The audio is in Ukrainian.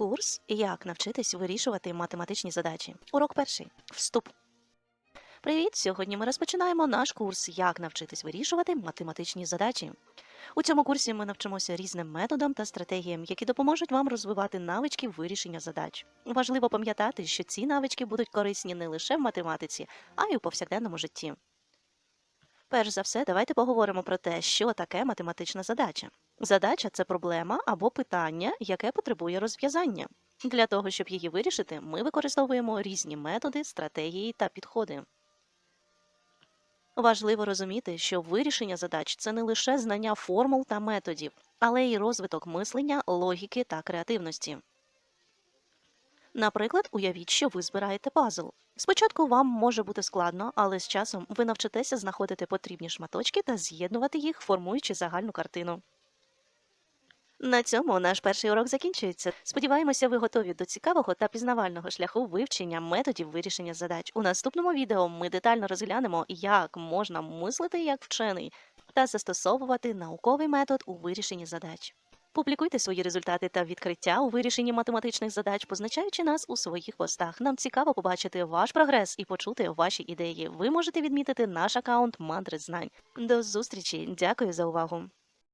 Курс Як навчитись вирішувати математичні задачі. Урок перший. Вступ. Привіт! Сьогодні ми розпочинаємо наш курс Як навчитись вирішувати математичні задачі. У цьому курсі ми навчимося різним методам та стратегіям, які допоможуть вам розвивати навички вирішення задач. Важливо пам'ятати, що ці навички будуть корисні не лише в математиці, а й у повсякденному житті. Перш за все, давайте поговоримо про те, що таке математична задача. Задача це проблема або питання, яке потребує розв'язання. Для того, щоб її вирішити, ми використовуємо різні методи, стратегії та підходи. Важливо розуміти, що вирішення задач це не лише знання формул та методів, але й розвиток мислення, логіки та креативності. Наприклад, уявіть, що ви збираєте пазл. Спочатку вам може бути складно, але з часом ви навчитеся знаходити потрібні шматочки та з'єднувати їх, формуючи загальну картину. На цьому наш перший урок закінчується. Сподіваємося, ви готові до цікавого та пізнавального шляху вивчення методів вирішення задач. У наступному відео ми детально розглянемо, як можна мислити як вчений та застосовувати науковий метод у вирішенні задач. Публікуйте свої результати та відкриття у вирішенні математичних задач, позначаючи нас у своїх постах. Нам цікаво побачити ваш прогрес і почути ваші ідеї. Ви можете відмітити наш аккаунт мандри знань. До зустрічі! Дякую за увагу!